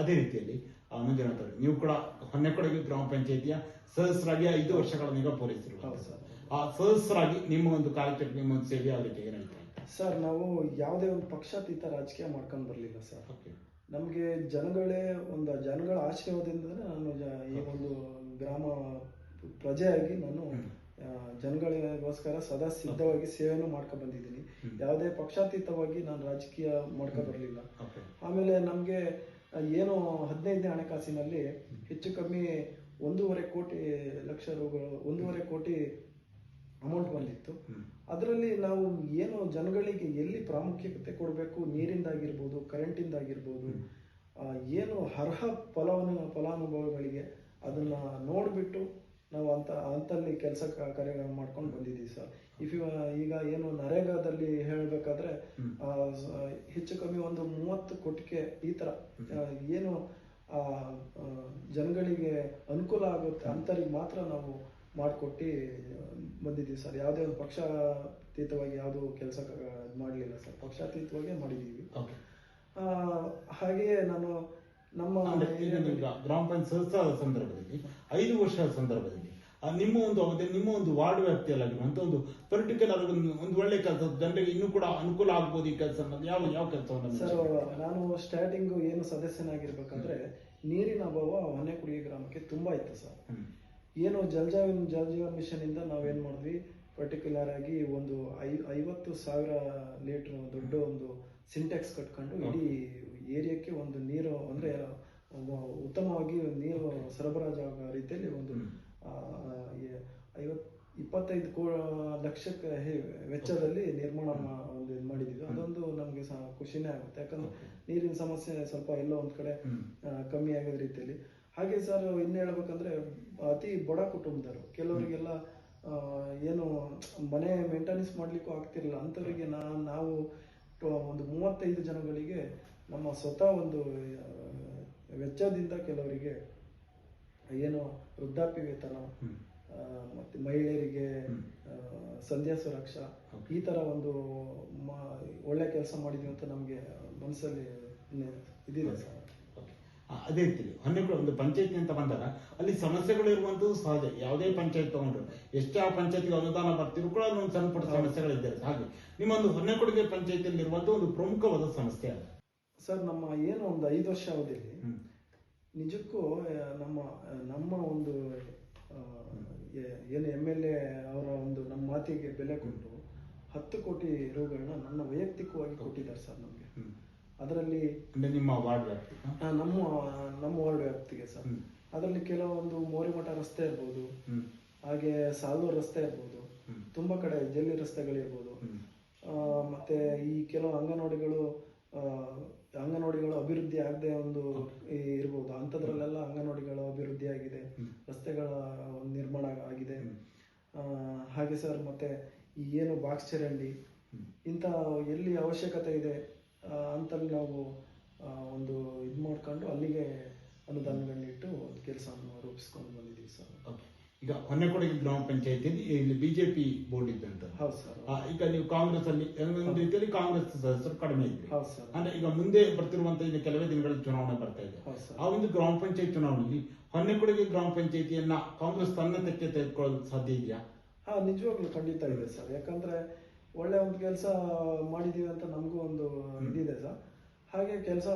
S1: ಅದೇ ರೀತಿಯಲ್ಲಿ ಅವರು ನೀವು ಕೂಡ ಹೊನ್ನೆಕೊಡಗಿ ಗ್ರಾಮ ಪಂಚಾಯಿತಿಯ ಸದಸ್ಯರಾಗಿ ಐದು ವರ್ಷಗಳನ್ನು ಈಗ ಪೂರೈಸಿರುವ
S2: ಹೌದು ಸರ್.
S1: ಆ ಸದಸ್ಯರಾಗಿ ನಿಮ್ಮ ಒಂದು ಕಾರ್ಯಕ್ರಮ ನಿಮ್ಮ ಒಂದು ಸೇವೆ ಯಾವ ಏನಂತ
S2: ಸರ್ ನಾವು ಯಾವುದೇ ಒಂದು ಪಕ್ಷಾತೀತ ರಾಜಕೀಯ ಮಾಡ್ಕೊಂಡು ಬರಲಿಲ್ಲ ಸರ್.
S1: ಓಕೆ.
S2: ನಮಗೆ ಜನಗಳೇ ಒಂದು ಜನಗಳ ಆಶೀರ್ವಾದದಿಂದ ನಾನು ಈ ಒಂದು ಗ್ರಾಮ ಪ್ರಜೆಯಾಗಿ ನಾನು ಜನಗಳಿಗೋಸ್ಕರ ಸದಾ ಸಿದ್ಧವಾಗಿ ಸೇವೆಯನ್ನು ಮಾಡ್ಕೊ ಬಂದಿದ್ದೀನಿ. ಯಾವುದೇ ಪಕ್ಷಾತೀತವಾಗಿ ನಾನು ರಾಜಕೀಯ ಮಾಡ್ಕೊ ಬರಲಿಲ್ಲ. ಆಮೇಲೆ ನಮಗೆ ಏನು ಹದಿನೈದನೇ ಹಣಕಾಸಿನಲ್ಲಿ ಹೆಚ್ಚು ಕಮ್ಮಿ ಒಂದೂವರೆ ಕೋಟಿ ಲಕ್ಷ ರೂಗಳು ಒಂದೂವರೆ ಕೋಟಿ ಅಮೌಂಟ್ ಬಂದಿತ್ತು. ಅದರಲ್ಲಿ ನಾವು ಏನು ಜನಗಳಿಗೆ ಎಲ್ಲಿ ಪ್ರಾಮುಖ್ಯತೆ ಕೊಡಬೇಕು ನೀರಿಂದಾಗಿರ್ಬೋದು ಕರೆಂಟಿಂದಾಗಿರ್ಬೋದು ಏನು ಅರ್ಹ ಫಲಾನು ಫಲಾನುಭವಿಗಳಿಗೆ ಅದನ್ನು ನೋಡಿಬಿಟ್ಟು ನಾವು ಅಂತ ಅಂತಲ್ಲಿ ಕೆಲಸ ಕಾರ್ಯ ಮಾಡ್ಕೊಂಡು ಬಂದಿದ್ದೀವಿ ಸರ್. ಇಫ್ ಈಗ ಏನು ನರೇಗಾದಲ್ಲಿ ಹೇಳಬೇಕಾದ್ರೆ ಹೆಚ್ಚು ಕಮ್ಮಿ ಒಂದು ಮೂವತ್ತು ಕೋಟಿಗೆ ಈ ಥರ ಏನು ಜನಗಳಿಗೆ ಅನುಕೂಲ ಆಗುತ್ತೆ ಅಂತರಿಗೆ ಮಾತ್ರ ನಾವು ಮಾಡಿಕೊಟ್ಟು ಬಂದಿದ್ದೀವಿ ಸರ್. ಯಾವುದೇ ಒಂದು ಪಕ್ಷಾತೀತವಾಗಿ ಯಾವುದೂ ಕೆಲಸ ಮಾಡಲಿಲ್ಲ ಸರ್. ಪಕ್ಷಾತೀತವಾಗಿ ಮಾಡಿದ್ದೀವಿ. ಹಾಗೆಯೇ ನಾನು ನಮ್ಮ
S1: ಗ್ರಾಮ ಪಂಚಾಯತ್ ಸದಸ್ಯರಾದ ಸಂದರ್ಭದಲ್ಲಿ ಐದು ವರ್ಷದ ಸಂದರ್ಭದಲ್ಲಿ ಆ ನಿಮ್ಮ ಒಂದು ಅವಧಿ ನಿಮ್ಮ ಒಂದು ವಾರ್ಡ್ ವ್ಯಾಪ್ತಿಯಲ್ಲಾಗಿರುವಂತ ಒಂದು ಪರ್ಟಿಕ್ಯುಲರ್ ಒಂದು ಒಂದು ಒಳ್ಳೆ ಕೆಲಸ ಜನರಿಗೆ ಇನ್ನೂ ಕೂಡ ಅನುಕೂಲ ಆಗ್ಬೋದು ಈ ಕೆಲಸ ಯಾವ ಯಾವ ಕೆಲಸವನ್ನು
S2: ಸರ್ ನಾನು ಸ್ಟಾರ್ಟಿಂಗ್ ಏನು ಸದಸ್ಯನಾಗಿರ್ಬೇಕಂದ್ರೆ ನೀರಿನ ಅಭಾವ ಮನೆ ಕುಡಿಯ ಗ್ರಾಮಕ್ಕೆ ತುಂಬಾ ಇತ್ತು ಸರ್. ಏನು ಜಲ್ ಜೀವನ್ ಜಲ್ ಜೀವನ್ ಮಿಷನ್ ಇಂದ ನಾವೇನ್ ಮಾಡಿದ್ವಿ? ಪರ್ಟಿಕ್ಯುಲರ್ ಆಗಿ ಒಂದು ಐ ಐವತ್ತು ಸಾವಿರ ಲೀಟರ್ ದೊಡ್ಡ ಒಂದು ಸಿಂಟೆಕ್ಸ್ ಕಟ್ಕೊಂಡು ಇಡೀ ಏರಿಯಾಕ್ಕೆ ಒಂದು ನೀರು ಅಂದ್ರೆ ಉತ್ತಮವಾಗಿ ನೀರು ಸರಬರಾಜು ಆಗೋ ರೀತಿಯಲ್ಲಿ ಒಂದು
S1: ಹ್ಮ್.
S2: ಆ, ಎ- ಐವತ್ ಇಪ್ಪತ್ತೈದು ಕೋ ಲಕ್ಷಕ್ಕೆ ವೆಚ್ಚದಲ್ಲಿ ನಿರ್ಮಾಣ ಒಂದು ಇದು ಮಾಡಿದ್ದೀವಿ. ಅದೊಂದು ನಮಗೆ ಸಹ ಖುಷಿನೇ ಆಗುತ್ತೆ. ಯಾಕಂದ್ರೆ ನೀರಿನ ಸಮಸ್ಯೆ ಸ್ವಲ್ಪ ಎಲ್ಲೋ ಒಂದು ಕಡೆ ಕಮ್ಮಿ ಆಗಿದ ರೀತಿಯಲ್ಲಿ. ಹಾಗೆ ಸರ್ ಇನ್ನು ಹೇಳ್ಬೇಕಂದ್ರೆ ಅತಿ ಬಡ ಕುಟುಂಬದವರು ಕೆಲವರಿಗೆಲ್ಲ ಏನು ಮನೆ ಮೇಂಟೆನೆನ್ಸ್ ಮಾಡಲಿಕ್ಕೂ ಆಗ್ತಿರಲಿಲ್ಲ. ಅಂಥವರಿಗೆ ನಾ ನಾವು ಒಂದು ಮೂವತ್ತೈದು ಜನಗಳಿಗೆ ನಮ್ಮ ಸ್ವತಃ ಒಂದು ವೆಚ್ಚದಿಂದ ಕೆಲವರಿಗೆ ಏನು ವೃದ್ಧಾಪ್ಯ ವೇತನ ಮತ್ತು ಮಹಿಳೆಯರಿಗೆ ಸಂಧ್ಯಾ ಸುರಕ್ಷಾ ಈ ತರ ಒಂದು ಮ- ಒಳ್ಳೆ ಕೆಲಸ ಮಾಡಿದ್ವಿ ಅಂತ ನಮಗೆ ಮನಸ್ಸಲ್ಲಿ ಇದಿದೆ ಸರ್.
S1: ಅದೇ ರೀತಿ ಹನ್ನೆರಡು ಒಂದು ಪಂಚಾಯತಿ ಅಂತ ಬಂದಾಗ ಅಲ್ಲಿ ಸಮಸ್ಯೆಗಳು ಇರುವಂತದ್ದು ಸಹಜ. ಯಾವುದೇ ಪಂಚಾಯತ್ ತಗೊಂಡ್ರು. ಎಷ್ಟೇ ಆ ಪಂಚಾಯತ್ಗೆ ಅನುದಾನ ಬರ್ತಿದ್ರು ಕೂಡ ಒಂದು ಸಣ್ಣ ಪುಟ್ಟ ಸಮಸ್ಯೆಗಳಿದ್ದಾರೆ ಹಾಗೆ ನಿಮ್ಮ ಒಂದು ಹೊನ್ನೆಕೊಡುಗೆ ಪಂಚಾಯತಿಯಲ್ಲಿ ಇರುವಂತ ಒಂದು ಪ್ರಮುಖವಾದ ಸಮಸ್ಯೆ ಅದು.
S2: ಸರ್ ನಮ್ಮ ಏನು ಒಂದು ಐದು ವರ್ಷ ಅವಧಿಯಲ್ಲಿ. ನಿಜಕ್ಕೂ ನಮ್ಮ ನಮ್ಮ ಒಂದು ಏನು ಎಂ ಎಲ್ ಎ ಅವರ ಒಂದು ನಮ್ಮ ಮಾತಿಗೆ ಬೆಲೆ ಕೊಟ್ಟು ಹತ್ತು ಕೋಟಿ ರೂಗಳನ್ನ ನನ್ನ ವೈಯಕ್ತಿಕವಾಗಿ ಕೊಟ್ಟಿದ್ದಾರೆ ಸರ್ ನಮಗೆ. ಅದರಲ್ಲಿ
S1: ನಿಮ್ಮ ವಾರ್ಡ್ ವ್ಯಾಪ್ತಿ
S2: ನಮ್ಮ ನಮ್ಮ ವಾರ್ಡ್ ವ್ಯಾಪ್ತಿಗೆ ಸರ್. ಅದರಲ್ಲಿ ಕೆಲವೊಂದು ಮೋರಿಮಠ ರಸ್ತೆ ಇರ್ಬೋದು ಹಾಗೆ ಸಾಲೂರು ರಸ್ತೆ ಇರ್ಬೋದು. ತುಂಬಾ ಕಡೆ ಜಲ್ಲಿ ರಸ್ತೆಗಳಿರ್ಬೋದು. ಮತ್ತೆ ಈ ಕೆಲವು ಅಂಗನವಾಡಿಗಳು ಅಂಗನವಾಡಿಗಳು ಅಭಿವೃದ್ಧಿ ಆಗದೆ ಒಂದು ಇರ್ಬೋದು. ಅಂಥದ್ರಲ್ಲೆಲ್ಲ ಅಂಗನವಾಡಿಗಳು ಅಭಿವೃದ್ಧಿ ಆಗಿದೆ. ರಸ್ತೆಗಳ ಒಂದು ನಿರ್ಮಾಣ ಆಗಿದೆ. ಹಾಗೆ ಸರ್ ಮತ್ತೆ ಈ ಏನು ಬಾಕ್ಸ್ ಚರಂಡಿ. ಇಂಥ ಎಲ್ಲಿ ಅವಶ್ಯಕತೆ ಇದೆ ಅಂತ ಅಂತಲ್ಲಿ ನಾವು ಒಂದು ಇದು ಮಾಡ್ಕೊಂಡು ಅಲ್ಲಿಗೆ ಅನುದಾನಗಳನ್ನಿಟ್ಟು ಒಂದು ಕೆಲಸವನ್ನು ರೂಪಿಸ್ಕೊಂಡು ಬಂದಿದ್ದೀವಿ ಸರ್.
S1: ಈಗ ಹೊನ್ನೆಕೊಡಗಿ ಗ್ರಾಮ ಪಂಚಾಯತಿಯಲ್ಲಿ ಇಲ್ಲಿ ಬಿಜೆಪಿ ಬೋರ್ಡ್ ಇದ್ದಂತ.
S2: ಹೌದು ಸರ್
S1: ಈಗ ನೀವು ಕಾಂಗ್ರೆಸ್ ಅಲ್ಲಿ ಒಂದು ರೀತಿಯಲ್ಲಿ ಕಾಂಗ್ರೆಸ್ ಸದಸ್ಯರು ಕಡಿಮೆ ಇದ್ರಿ.
S2: ಹೌದು ಸರ್.
S1: ಅಂದ್ರೆ ಈಗ ಮುಂದೆ ಬರ್ತಿರುವಂತ ಈಗ ಕೆಲವೇ ದಿನಗಳಲ್ಲಿ ಚುನಾವಣೆ ಬರ್ತಾ ಇದೆ.
S2: ಹೌದು ಸರ್.
S1: ಆ ಒಂದು ಗ್ರಾಮ ಪಂಚಾಯತ್ ಚುನಾವಣೆಯಲ್ಲಿ ಹೊನ್ನೆಕೊಡಗಿ ಗ್ರಾಮ ಪಂಚಾಯತಿಯನ್ನ ಕಾಂಗ್ರೆಸ್ ತನ್ನ ತೆಕ್ಕೆ ತೆಗೆದುಕೊಳ್ಳಲು ಸಾಧ್ಯ ಇದೆಯಾ?
S2: ಹಾ ನಿಜವಾಗ್ಲೂ ಖಂಡಿತ ಇದೆ ಸರ್. ಯಾಕಂದ್ರೆ ಒಳ್ಳೆ ಒಂದು ಕೆಲಸ ಮಾಡಿದೀವಿ ಅಂತ ನಮಗೂ ಒಂದು ಇದಿದೆ ಸರ್. ಹಾಗೆ ಕೆಲಸ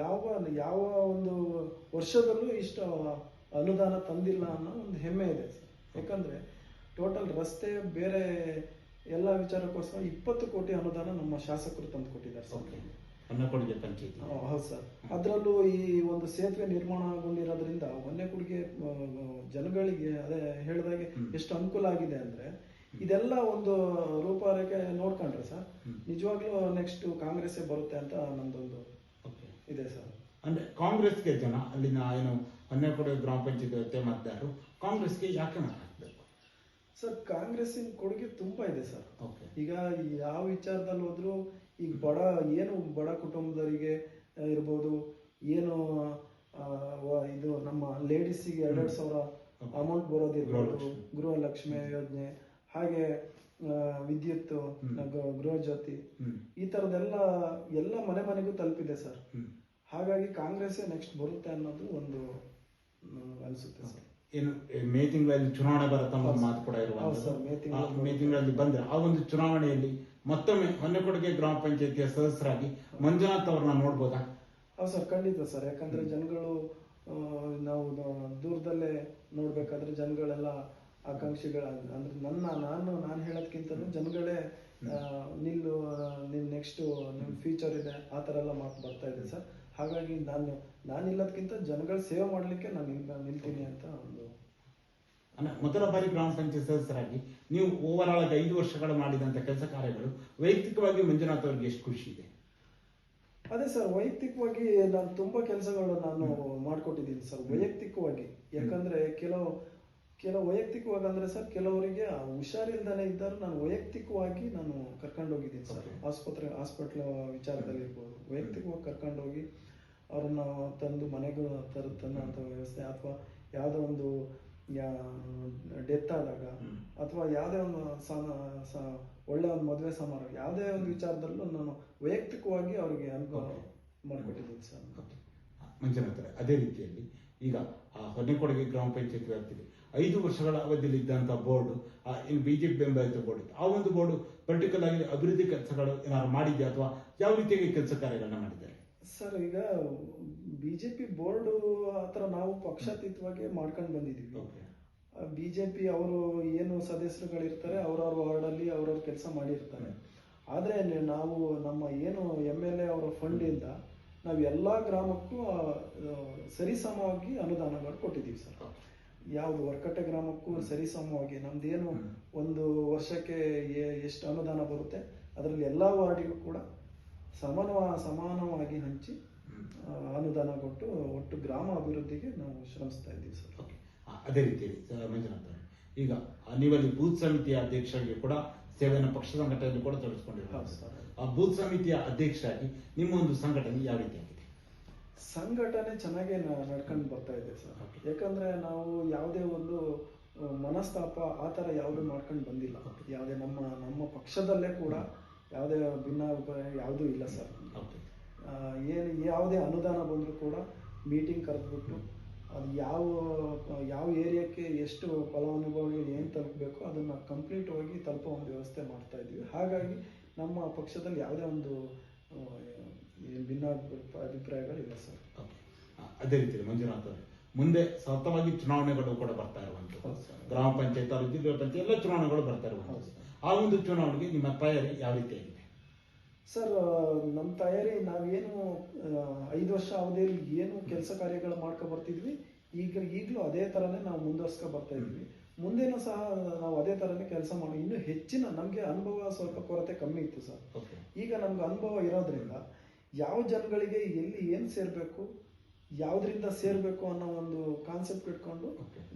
S2: ಯಾವ ಯಾವ ಒಂದು ವರ್ಷದಲ್ಲೂ ಇಷ್ಟು ಅನುದಾನ ತಂದಿಲ್ಲ ಅನ್ನೋ ಒಂದು ಹೆಮ್ಮೆ ಇದೆ ಸರ್. ಯಾಕಂದ್ರೆ ಟೋಟಲ್ ರಸ್ತೆ ಬೇರೆ ಎಲ್ಲ ವಿಚಾರಕ್ಕೋಸ್ಕರ ಇಪ್ಪತ್ತು ಕೋಟಿ ಅನುದಾನ ನಮ್ಮ ಶಾಸಕರು ತಂದು ಕೊಟ್ಟಿದ್ದಾರೆ ಸರ್.
S1: ಪಂಚಾಯತಿ
S2: ಹೌದು ಸರ್. ಅದರಲ್ಲೂ ಈ ಒಂದು ಸೇತುವೆ ನಿರ್ಮಾಣಗೊಂಡಿರೋದ್ರಿಂದ ಒಂದೇ ಕುಡುಗೆ ಜನಗಳಿಗೆ ಅದೇ ಹೇಳಿದಾಗೆ ಎಷ್ಟು ಅನುಕೂಲ ಆಗಿದೆ ಅಂದ್ರೆ ಇದೆಲ್ಲ ಒಂದು ರೂಪರೇಖೆ ನೋಡ್ಕೊಂಡ್ರೆ ಸರ್ ನಿಜವಾಗ್ಲೂ ನೆಕ್ಸ್ಟ್ ಕಾಂಗ್ರೆಸ್ಸೇ ಬರುತ್ತೆ ಅಂತ ನಮ್ದೊಂದು ಇದೆ ಸರ್.
S1: ಅಂದ್ರೆ ಕಾಂಗ್ರೆಸ್ಗೆ ಜನ ಅಲ್ಲಿನ ಏನು ಹೊನ್ನೆಕೊಡಗಿ ಗ್ರಾಮ ಪಂಚಾಯತಿ ಮತದಾರರು ಕಾಂಗ್ರೆಸ್ಗೆ ಯಾಕೆ ಮತ ಹಾಕಬೇಕು?
S2: ಸರ್ ಕಾಂಗ್ರೆಸ್ಸಿನ ಕೊಡುಗೆ ತುಂಬಾ ಇದೆ ಸರ್.
S1: ಓಕೆ.
S2: ಈಗ ಯಾವ ವಿಚಾರದಲ್ಲಿ ಹೋದ್ರು ಈಗ ಬಡ ಏನು ಬಡ ಕುಟುಂಬದವರಿಗೆ ಇರ್ಬೋದು ಏನು ಇದು ನಮ್ಮ ಲೇಡೀಸಿಗೆ ಎರಡೆರಡು ಸಾವಿರ ಅಮೌಂಟ್ ಬರೋದಿರ್ಬೋದು
S1: ಗೃಹಲಕ್ಷ್ಮಿ.
S2: ಯೋಜನೆ ಹಾಗೆ ವಿದ್ಯುತ್ ಗೃಹ ಜ್ಯೋತಿ ಈ ತರದೆಲ್ಲ ಎಲ್ಲ ಮನೆ ಮನೆಗೂ ತಲುಪಿದೆ ಸರ್. ಹಾಗಾಗಿ ಕಾಂಗ್ರೆಸ್ ನೆಕ್ಸ್ಟ್ ಬರುತ್ತೆ ಅನ್ನೋದು ಒಂದು ಅನ್ಸುತ್ತೆ ಸರ್.
S1: ಏನು ಮೇ ತಿಂಗಳಲ್ಲಿ ಚುನಾವಣೆ ಬರುತ್ತೆ ಅನ್ನೋ ಮಾತು ಕೂಡ
S2: ಇರುವ ಮೇ ತಿಂಗಳಲ್ಲಿ
S1: ಬಂದ್ರೆ ಆ ಒಂದು ಚುನಾವಣೆಯಲ್ಲಿ ಮತ್ತೊಮ್ಮೆ ಹೊನ್ನೆಕೊಡಗೆ ಗ್ರಾಮ ಪಂಚಾಯತಿಯ ಸದಸ್ಯರಾಗಿ ಮಂಜುನಾಥ್ ಅವ್ರನ್ನ ನೋಡ್ಬೋದಾ?
S2: ಹೌದು ಸರ್ ಖಂಡಿತ ಸರ್. ಯಾಕಂದ್ರೆ ಜನಗಳು ನಾವು ದೂರದಲ್ಲೇ ನೋಡ್ಬೇಕಾದ್ರೆ ಜನಗಳೆಲ್ಲ ಆಕಾಂಕ್ಷಿಗಳ ಅಂದ್ರೆ ನನ್ನ ನಾನು ನಾನು ಹೇಳೋದ್ಕಿಂತನೂ ಜನಗಳೇ ನಿಲ್ಲು ನಿಮ್ ನೆಕ್ಸ್ಟ್ ನಿಮ್ ಫ್ಯೂಚರ್ ಇದೆ ಆ ಥರ ಎಲ್ಲ ಮಾತು ಬರ್ತಾ ಇದೆ ಸರ್. ಹಾಗಾಗಿ ನಾನು ನಾನು ಇಲ್ಲದಕ್ಕಿಂತ ಜನಗಳ ಸೇವೆ ಮಾಡಲಿಕ್ಕೆ ನಾನು ನಾನು ನಿಲ್ತೀನಿ ಅಂತ ಒಂದು.
S1: ಮೊದಲ ಬಾರಿ ಗ್ರಾಮ ಪಂಚಾಯತ್ ಸದಸ್ಯರಾಗಿ ನೀವು ಓವರ್ ಆಲ್ ಐದು ವರ್ಷಗಳ ಮಾಡಿದಂತ ಕೆಲಸ ಕಾರ್ಯಗಳು ವೈಯಕ್ತಿಕವಾಗಿ ಮಂಜುನಾಥ್ ಅವರಿಗೆ ಎಷ್ಟು ಖುಷಿ ಇದೆ?
S2: ಅದೇ ಸರ್ ವೈಯಕ್ತಿಕವಾಗಿ ನಾನು ತುಂಬಾ ಕೆಲಸಗಳು ನಾನು ಮಾಡ್ಕೊಟ್ಟಿದ್ದೀನಿ ಸರ್ ವೈಯಕ್ತಿಕವಾಗಿ. ಯಾಕಂದ್ರೆ ಕೆಲವು ಕೆಲವು ವೈಯಕ್ತಿಕವಾಗಿ ಅಂದ್ರೆ ಸರ್ ಕೆಲವರಿಗೆ ಹುಷಾರಿಲ್ದಾನೆ ಇದ್ದರೂ ನಾನು ವೈಯಕ್ತಿಕವಾಗಿ ನಾನು ಕರ್ಕೊಂಡೋಗಿದ್ದೀನಿ ಸರ್. ಆಸ್ಪತ್ರೆ ಹಾಸ್ಪಿಟ್ಲ್ ವಿಚಾರದಲ್ಲಿ ಇರ್ಬೋದು ವೈಯಕ್ತಿಕವಾಗಿ ಕರ್ಕೊಂಡು ಹೋಗಿ ಅವ್ರನ್ನ ತಂದು ಮನೆಗೂ ತರ ತನ್ನಂಥ ವ್ಯವಸ್ಥೆ ಅಥವಾ ಯಾವುದೋ ಒಂದು ಡೆತ್ ಆದಾಗ. ಅಥವಾ ಯಾವುದೇ ಒಂದು ಒಳ್ಳೆ ಒಂದು ಮದುವೆ ಸಮಾರಂಭ ಯಾವುದೇ ಒಂದು ವಿಚಾರದಲ್ಲೂ ನಾನು ವೈಯಕ್ತಿಕವಾಗಿ ಅವರಿಗೆ ಅನುಭವ. ಮಾಡಿಕೊಟ್ಟಿದ್ದೀನಿ ಸರ್
S1: ಓಕೆ. ಮಂಜುನಾಥ್ ಅದೇ ರೀತಿಯಲ್ಲಿ ಈಗ ಆ ಹೊನ್ನೆಕೊಡಗೆ ಗ್ರಾಮ ಪಂಚಾಯತ್ ವ್ಯಾಪ್ತಿಯಲ್ಲಿ ಐದು ವರ್ಷಗಳ ಅವಧಿಯಲ್ಲಿ ಇದ್ದಂತಹ ಬೋರ್ಡ್ ಇಲ್ಲಿ ಬಿಜೆಪಿ ಬೆಂಬಲಿತ ಬೋರ್ಡ್ ಆ ಒಂದು ಬೋರ್ಡ್ ಪರ್ಟಿಕ್ಯುಲರ್ ಆಗಿ ಅಭಿವೃದ್ಧಿ ಕೆಲಸಗಳು ಏನಾದ್ರು ಮಾಡಿದ್ಯಾ ಅಥವಾ ಯಾವ ರೀತಿಯಾಗಿ ಕೆಲಸ ಕಾರ್ಯಗಳನ್ನ ಮಾಡಿದ್ದಾರೆ
S2: ಸರ್ ಈಗ ಬಿಜೆಪಿ ಬೋರ್ಡ್ ಹತ್ರ ನಾವು ಪಕ್ಷಾತೀತವಾಗಿ ಮಾಡ್ಕೊಂಡು ಬಂದಿದ್ದೀವಿ.
S1: ಓಕೆ.
S2: ಬಿಜೆಪಿ ಅವರು ಏನು ಸದಸ್ಯರುಗಳಿರ್ತಾರೆ ಅವ್ರವ್ರ ವಾರ್ಡಲ್ಲಿ ಅವ್ರವ್ರ ಕೆಲಸ ಮಾಡಿರ್ತಾರೆ. ಆದರೆ ನಾವು ನಮ್ಮ ಏನು ಎಂ ಎಲ್ ಎ ಅವರ ಫಂಡಿಂದ ನಾವು ಎಲ್ಲ ಗ್ರಾಮಕ್ಕೂ ಸರಿಸಮವಾಗಿ ಅನುದಾನಗಳು ಕೊಟ್ಟಿದ್ದೀವಿ ಸರ್. ಯಾವುದು ಹೊರಕಟ್ಟೆ ಗ್ರಾಮಕ್ಕೂ ಸರಿಸಮವಾಗಿ ನಮ್ದೇನು. ಒಂದು ವರ್ಷಕ್ಕೆ ಎಷ್ಟು ಅನುದಾನ ಬರುತ್ತೆ ಅದರಲ್ಲಿ ಎಲ್ಲ ವಾರ್ಡಿಗೂ ಕೂಡ ಸಮಾನ ಸಮಾನವಾಗಿ ಹಂಚಿ. ಅನುದಾನ ಕೊಟ್ಟು ಒಟ್ಟು ಗ್ರಾಮ ಅಭಿವೃದ್ಧಿಗೆ ನಾವು ಶ್ರಮಿಸ್ತಾ ಇದ್ದೀವಿ ಸರ್
S1: ಓಕೆ. ಅದೇ ರೀತಿಯಲ್ಲಿ ಮಂಜುನಾಥ ಅವರೇ, ಈಗ ಆ, ನೀವಲ್ಲಿ ಬೂತ್ ಸಮಿತಿಯ ಅಧ್ಯಕ್ಷರಿಗೆ ಕೂಡ ಸೇವೆಯನ್ನು ಪಕ್ಷ ಸಂಘಟನೆಯಲ್ಲಿ ಕೂಡ
S2: ಸರ್.
S1: ಆ ಬೂತ್ ಸಮಿತಿಯ ಅಧ್ಯಕ್ಷರಾಗಿ ನಿಮ್ಮ ಒಂದು ಸಂಘಟನೆ ಯಾವ ರೀತಿ ಆಗಿದೆ
S2: ಸಂಘಟನೆ ಚೆನ್ನಾಗಿ ನಡ್ಕೊಂಡು ಬರ್ತಾ ಇದೆ ಸರ್. ಯಾಕಂದ್ರೆ ನಾವು ಯಾವುದೇ ಒಂದು ಮನಸ್ತಾಪ ಆ ಥರ ಯಾವುದು ಮಾಡ್ಕೊಂಡು ಬಂದಿಲ್ಲ ಯಾವುದೇ ನಮ್ಮ ನಮ್ಮ ಪಕ್ಷದಲ್ಲೇ ಕೂಡ ಯಾವುದೇ ಭಿನ್ನಾಭಿಪ್ರಾಯ ಯಾವುದೂ ಇಲ್ಲ ಸರ್. ಏನು ಯಾವುದೇ ಅನುದಾನ ಬಂದರೂ ಕೂಡ ಮೀಟಿಂಗ್ ಕರೆದ್ಬಿಟ್ಟು ಅದು ಯಾವ ಯಾವ ಏರಿಯಾಕ್ಕೆ ಎಷ್ಟು ಫಲಾನುಭವಿಗಳು ಏನು ತಲುಪಬೇಕು ಅದನ್ನು ಕಂಪ್ಲೀಟ್ ಹೋಗಿ ತಲುಪೋ ಒಂದು ವ್ಯವಸ್ಥೆ ಮಾಡ್ತಾ ಇದ್ದೀವಿ. ಹಾಗಾಗಿ ನಮ್ಮ ಪಕ್ಷದಲ್ಲಿ ಯಾವುದೇ ಒಂದು ಭಿನ್ನ ಅಭಿಪ್ರಾಯಗಳಿಲ್ಲ ಸರ್.
S1: ಅದೇ ರೀತಿ ಮಂಜುನಾಥ್ ಅವರೇ ಮುಂದೆ ಸತತವಾಗಿ ಚುನಾವಣೆಗಳು ಕೂಡ ಬರ್ತಾ
S2: ಸರ್.
S1: ಗ್ರಾಮ ಪಂಚಾಯತ್ ಜಿಲ್ಲಾ ಪಂಚಾಯತ್ ಎಲ್ಲ ಚುನಾವಣೆಗಳು ಬರ್ತಾ
S2: ಸರ್.
S1: ಆ ಒಂದು ಚುನಾವಣೆಗೆ ನಿಮ್ಮ ತಯಾರಿ ಯಾವ ರೀತಿಯಾಗಿದೆ
S2: ಸರ್ ನಮ್ಮ ತಯಾರಿ ನಾವೇನು ಐದು ವರ್ಷ ಅವಧಿಯಲ್ಲಿ ಏನು ಕೆಲಸ ಕಾರ್ಯಗಳು ಮಾಡ್ಕೊ ಬರ್ತಿದ್ವಿ. ಈಗ ಈಗಲೂ ಅದೇ ಥರನೇ ನಾವು ಮುಂದುವರ್ಸ್ಕೊ ಬರ್ತಾ ಇದ್ವಿ. ಮುಂದೇನು ಸಹ ನಾವು ಅದೇ ಥರನೇ ಕೆಲಸ ಮಾಡಿ ಇನ್ನೂ ಹೆಚ್ಚಿನ ನಮಗೆ ಅನುಭವ ಸ್ವಲ್ಪ ಕೊರತೆ ಕಮ್ಮಿ ಇತ್ತು ಸರ್. ಈಗ ನಮ್ಗೆ ಅನುಭವ ಇರೋದ್ರಿಂದ ಯಾವ ಜನಗಳಿಗೆ ಎಲ್ಲಿ ಏನು ಸೇರಬೇಕು ಯಾವುದರಿಂದ ಸೇರಬೇಕು ಅನ್ನೋ ಒಂದು ಕಾನ್ಸೆಪ್ಟ್ ಇಟ್ಕೊಂಡು.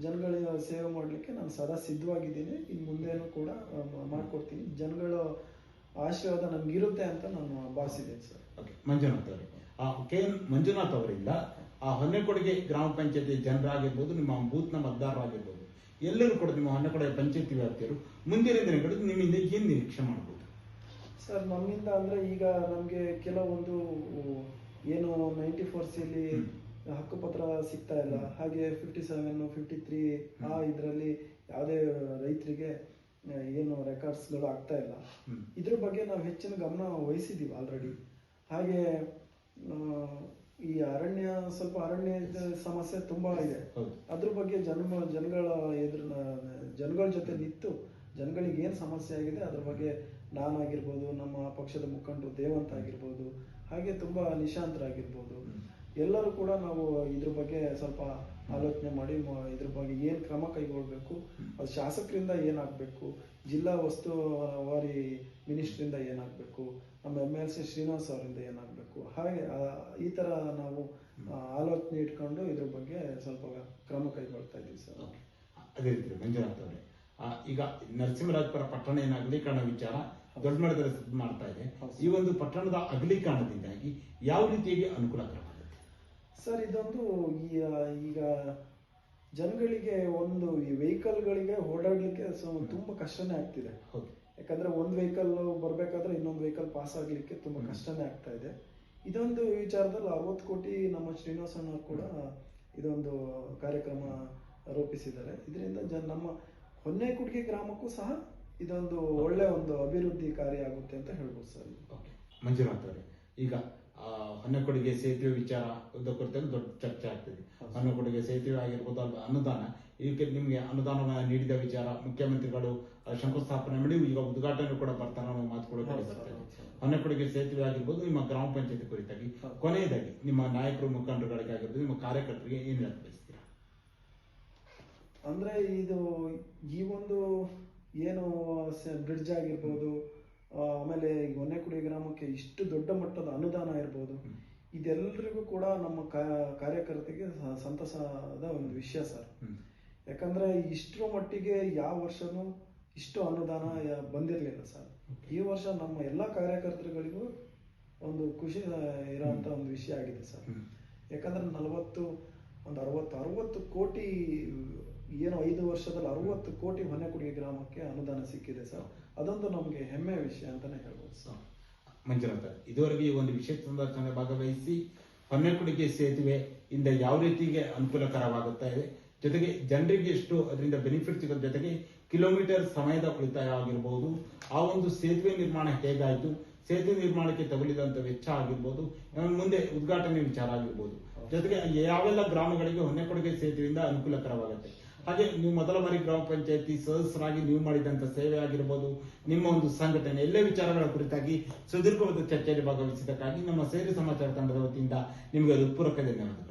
S2: ಜನಗಳ ಸೇವೆ ಮಾಡಲಿಕ್ಕೆ ನಾನು ಸದಾ ಸಿದ್ಧವಾಗಿದ್ದೀನಿ. ಇನ್ನು ಮುಂದೇನು ಕೂಡ ಮಾಡ್ಕೊಡ್ತೀನಿ. ಜನಗಳ ಆಶೀರ್ವಾದ ನಮ್ಗಿರುತ್ತೆ ಅಂತ ನಾನು ಭಾವಿಸಿದ್ದೇನೆ ಸರ್.
S1: ಓಕೆ ಮಂಜುನಾಥ್ ಅವರೇ. ಆ ಕೆ ಎನ್ ಮಂಜುನಾಥ್ ಅವರಿಂದ ಆ ಹೊನ್ನೆಕೊಡಿಗೆ ಗ್ರಾಮ ಪಂಚಾಯತಿ ಜನರಾಗಿರ್ಬೋದು ನಿಮ್ಮ ಬೂತ್ನ ಮತದಾರರಾಗಿರ್ಬೋದು. ಎಲ್ಲರೂ ಕೂಡ ನಿಮ್ಮ ಹೊನ್ನೆಕೊಡೆ ಪಂಚಾಯತಿ ವ್ಯಾಪ್ತಿಯರು ಮುಂದಿನ ದಿನಗಳಲ್ಲಿ ನಿಮ್ಮಿಂದ ಏನು ನಿರೀಕ್ಷೆ ಮಾಡ್ಬೋದು?
S2: ಸರ್ ನಮ್ಮಿಂದ ಅಂದ್ರೆ ಈಗ ನಮಗೆ ಕೆಲವೊಂದು ಏನು ನೈಂಟಿ ಫೋರ್ ಸಿಲಿ. ಹಕ್ಕುಪತ್ರ ಸಿಗ್ತಾ ಇಲ್ಲ. ಹಾಗೆ ಫಿಫ್ಟಿ ಸೆವೆನ್ ಫಿಫ್ಟಿ ತ್ರೀ ಆ ಇದರಲ್ಲಿ ಯಾವುದೇ ರೈತರಿಗೆ ಏನು ರೆಕಾರ್ಡ್ಸ್ಗಳು ಆಗ್ತಾ ಇಲ್ಲ. ಇದ್ರ ಬಗ್ಗೆ ನಾವು ಹೆಚ್ಚಿನ ಗಮನ ವಹಿಸಿದ್ದೀವಿ ಆಲ್ರೆಡಿ ಹಾಗೆ ಈ ಅರಣ್ಯ ಸ್ವಲ್ಪ ಅರಣ್ಯದ ಸಮಸ್ಯೆ ತುಂಬಾ ಇದೆ. ಅದ್ರ ಬಗ್ಗೆ ಜನ ಜನಗಳ ಎದುರ ಜನಗಳ ಜೊತೆ ನಿಂತು ಜನಗಳಿಗೆ ಏನು ಸಮಸ್ಯೆ ಆಗಿದೆ ಅದ್ರ ಬಗ್ಗೆ ನಾನಾಗಿರ್ಬೋದು ನಮ್ಮ ಪಕ್ಷದ ಮುಖಂಡರು ದೇವಂತ ಆಗಿರ್ಬೋದು ಹಾಗೆ ತುಂಬ ನಿಶಾಂತರಾಗಿರ್ಬೋದು. ಎಲ್ಲರೂ ಕೂಡ ನಾವು ಇದ್ರ ಬಗ್ಗೆ ಸ್ವಲ್ಪ ಆಲೋಚನೆ ಮಾಡಿ ಇದ್ರ ಬಗ್ಗೆ ಏನು ಕ್ರಮ ಕೈಗೊಳ್ಬೇಕು ಅದು ಶಾಸಕರಿಂದ ಏನಾಗಬೇಕು ಜಿಲ್ಲಾ ಉಸ್ತುವಾರಿ ಮಿನಿಸ್ಟ್ರಿಂದ ಏನಾಗಬೇಕು ನಮ್ಮ ಎಂ ಎಲ್ ಸಿ ಶ್ರೀನಿವಾಸ್ ಅವರಿಂದ ಏನಾಗಬೇಕು ಹಾಗೆ ಈ ಥರ ನಾವು ಆಲೋಚನೆ ಇಟ್ಕೊಂಡು ಇದ್ರ ಬಗ್ಗೆ ಸ್ವಲ್ಪ ಕ್ರಮ ಕೈಗೊಳ್ತಾ ಇದ್ದೀವಿ ಸರ್.
S1: ಅದೇ ರೀತಿ ಮಂಜುನಾಥ್ ಅವರೇ ಈಗ ನರಸಿಂಹರಾಜಪುರ ಪಟ್ಟಣ ಏನಾಗಲಿ ಅಗಲೀಕರಣ ವಿಚಾರ ದೊಡ್ಡ ಮಟ್ಟದಲ್ಲಿ ಮಾಡ್ತಾ ಇದೆ. ಈ ಒಂದು ಪಟ್ಟಣದ ಅಗಲೀಕರಣದಿಂದಾಗಿ ಯಾವ ರೀತಿಯಾಗಿ ಅನುಕೂಲಕರವಾಗುತ್ತೆ
S2: ಸರ್ ಇದೊಂದು ಈಗ ಜನಗಳಿಗೆ ಒಂದು ಈ ವೆಹಿಕಲ್ಗಳಿಗೆ ಓಡಾಡ್ಲಿಕ್ಕೆ ತುಂಬ ಕಷ್ಟನೇ ಆಗ್ತಿದೆ. ಯಾಕಂದ್ರೆ ಒಂದು ವೆಹಿಕಲ್ ಬರಬೇಕಾದ್ರೆ ಇನ್ನೊಂದು ವೆಹಿಕಲ್ ಪಾಸ್ ಆಗಲಿಕ್ಕೆ ತುಂಬಾ ಕಷ್ಟನೇ ಆಗ್ತಾ ಇದೆ. ಇದೊಂದು ವಿಚಾರದಲ್ಲಿ ಅರವತ್ತು ಕೋಟಿ ನಮ್ಮ ಶ್ರೀನಿವಾಸಣ್ಣವ್ರು ಕೂಡ ಇದೊಂದು ಕಾರ್ಯಕ್ರಮ ರೂಪಿಸಿದ್ದಾರೆ. ಇದರಿಂದ ಜನ ನಮ್ಮ ಹೊನ್ನೆಕುಡ್ಗೆ ಗ್ರಾಮಕ್ಕೂ ಸಹ ಇದೊಂದು ಒಳ್ಳೆ ಒಂದು ಅಭಿವೃದ್ಧಿ ಕಾರ್ಯ ಆಗುತ್ತೆ ಅಂತ ಹೇಳ್ಬೋದು ಸರ್.
S1: ಓಕೆ. ಮಂಜುನಾಥ್ ಅವರೇ ಈಗ ಆ, ಹೊನ್ನಕೊಡಿಗೆ ಸೇತುವೆ ವಿಚಾರ ಕುರಿತಂತೆ ದೊಡ್ಡ ಚರ್ಚೆ ಆಗ್ತಿದೆ. ಅನ್ನಕೊಡುಗೆ ಸೇತುವೆ ಆಗಿರ್ಬೋದು ಅನುದಾನ ಇದಕ್ಕೆ ನಿಮಗೆ ಅನುದಾನ ನೀಡಿದ ವಿಚಾರ ಮುಖ್ಯಮಂತ್ರಿಗಳು ಶಂಕುಸ್ಥಾಪನೆ ಮಾಡಿ ಈಗ ಉದ್ಘಾಟನೆ ಕೂಡ ಬರ್ತಾನೆ ನಾವು ಮಾತು ಕೂಡ ಕೇಳಿ
S2: ಹೌದು ಸರ್,
S1: ಬರ್ತಾ ಇದೆ.
S2: ಹೌದು ಸರ್.
S1: ಹೊನ್ನಕೊಡಿಗೆ ಸೇತುವೆ ಆಗಿರ್ಬೋದು ನಿಮ್ಮ ಗ್ರಾಮ ಪಂಚಾಯತಿ ಕುರಿತಾಗಿ. ಕೊನೆಯದಾಗಿ ನಿಮ್ಮ ನಾಯಕರು ಮುಖಂಡರುಗಳಿಗೆ ಆಗಿರ್ಬೋದು ನಿಮ್ಮ ಕಾರ್ಯಕರ್ತರಿಗೆ ಏನು ಹೇಳಕ್ ಬಯಸ್ತೀರಾ?
S2: ಅಂದ್ರೆ ಇದು ಈ ಒಂದು ಏನು ಬ್ರಿಡ್ಜ್ ಆಗಿರ್ಬೋದು ಆಮೇಲೆ ಈ ಹೊನ್ನೆಕುಡಿ ಗ್ರಾಮಕ್ಕೆ ಇಷ್ಟು ದೊಡ್ಡ ಮಟ್ಟದ ಅನುದಾನ ಇರ್ಬೋದು. ಇದೆಲ್ಲರಿಗೂ ಕೂಡ ನಮ್ಮ ಕಾ- ಕಾರ್ಯಕರ್ತರಿಗೆ ಸಂತಸದ ಒಂದು ವಿಷಯ ಸರ್. ಯಾಕಂದ್ರೆ ಇಷ್ಟರ ಮಟ್ಟಿಗೆ ಯಾವ ವರ್ಷನೂ ಇಷ್ಟು ಅನುದಾನ ಬಂದಿರಲಿಲ್ಲ ಸರ್ ಈ ವರ್ಷ ನಮ್ಮ ಎಲ್ಲ ಕಾರ್ಯಕರ್ತರುಗಳಿಗೂ ಒಂದು ಖುಷಿ ಇರೋಂಥ ಒಂದು ವಿಷಯ ಆಗಿದೆ ಸರ್. ಯಾಕಂದ್ರೆ ನಲವತ್ತು ಒಂದು ಅರವತ್ತು ಅರವತ್ತು ಕೋಟಿ ಏನು ಐದು ವರ್ಷದಲ್ಲಿ ಅರವತ್ತು ಕೋಟಿ ಹೊನ್ನೆಕುಡಿಗೆ ಗ್ರಾಮಕ್ಕೆ ಅನುದಾನ ಸಿಕ್ಕಿದೆ ಸರ್. ಅದೊಂದು ನಮಗೆ ಹೆಮ್ಮೆಯ ವಿಷಯ ಅಂತಾನೆ ಹೇಳ್ಬೋದು ಸರ್.
S1: ಮಂಜುನಾಥ ಇದುವರೆಗೆ ಈ ಒಂದು ವಿಶೇಷ ಸಂದರ್ಶನ ಭಾಗವಹಿಸಿ ಹೊನ್ನೆಕುಡಿಗೆ ಸೇತುವೆ ಇಂದ ಯಾವ ರೀತಿಗೆ ಅನುಕೂಲಕರವಾಗುತ್ತಾ ಇದೆ? ಜೊತೆಗೆ ಜನರಿಗೆ ಎಷ್ಟು ಅದರಿಂದ ಬೆನಿಫಿಟ್ ಸಿಗೋದ್ರ ಜೊತೆಗೆ ಕಿಲೋಮೀಟರ್ ಸಮಯದ ಉಳಿತಾಯ ಆಗಿರ್ಬೋದು ಆ ಒಂದು ಸೇತುವೆ ನಿರ್ಮಾಣ ಹೇಗಾಯಿತು? ಸೇತುವೆ ನಿರ್ಮಾಣಕ್ಕೆ ತಗುಲಿದಂತ ವೆಚ್ಚ ಆಗಿರ್ಬೋದು. ಮುಂದೆ ಉದ್ಘಾಟನೆ ವಿಚಾರ ಆಗಿರ್ಬೋದು. ಜೊತೆಗೆ ಯಾವೆಲ್ಲ ಗ್ರಾಮಗಳಿಗೆ ಹೊನ್ನೆಕೊಡುಗೆ ಸೇತುವೆಯಿಂದ ಅನುಕೂಲಕರವಾಗುತ್ತೆ? ಹಾಗೆ ನೀವು ಮೊದಲ ಬಾರಿ ಗ್ರಾಮ ಪಂಚಾಯತಿ ಸದಸ್ಯರಾಗಿ ನೀವು ಮಾಡಿದಂತ ಸೇವೆ ಆಗಿರ್ಬೋದು, ನಿಮ್ಮ ಒಂದು ಸಂಘಟನೆ, ಎಲ್ಲ ವಿಚಾರಗಳ ಕುರಿತಾಗಿ ಸುದೀರ್ಘವಾದ ಚರ್ಚೆಯಲ್ಲಿ ಭಾಗವಹಿಸಿದ್ದಕ್ಕಾಗಿ ನಮ್ಮ ಸೇರಿ ಸಮಾಚಾರ ತಂಡದ ವತಿಯಿಂದ ನಿಮಗೆ ಹೃತ್ಪೂರ್ವಕ ಧನ್ಯವಾದಗಳು.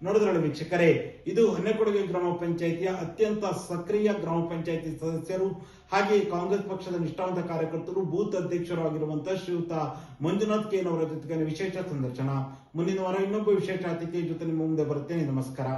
S1: ನೋಡಿದ್ರಲ್ಲ ವೀಕ್ಷಕರೇ, ಇದು ಹೊನ್ನೆಕೊಡುಗೆ ಗ್ರಾಮ ಪಂಚಾಯಿತಿಯ ಅತ್ಯಂತ ಸಕ್ರಿಯ ಗ್ರಾಮ ಪಂಚಾಯಿತಿ ಸದಸ್ಯರು ಹಾಗೆ ಕಾಂಗ್ರೆಸ್ ಪಕ್ಷದ ನಿಷ್ಠಾವಂತ ಕಾರ್ಯಕರ್ತರು, ಬೂತ್ ಅಧ್ಯಕ್ಷರು ಆಗಿರುವಂತಹ ಶ್ರೀಯುತ ಮಂಜುನಾಥ್ ಕೇನ್ ಅವರ ಜೊತೆಗೆ ವಿಶೇಷ ಸಂದರ್ಶನ. ಮುಂದಿನ ವಾರ ಇನ್ನೊಬ್ಬ ವಿಶೇಷ ಅತಿಥಿಯ ಜೊತೆ ನಿಮ್ಮ ಮುಂದೆ ಬರುತ್ತೇನೆ. ನಮಸ್ಕಾರ.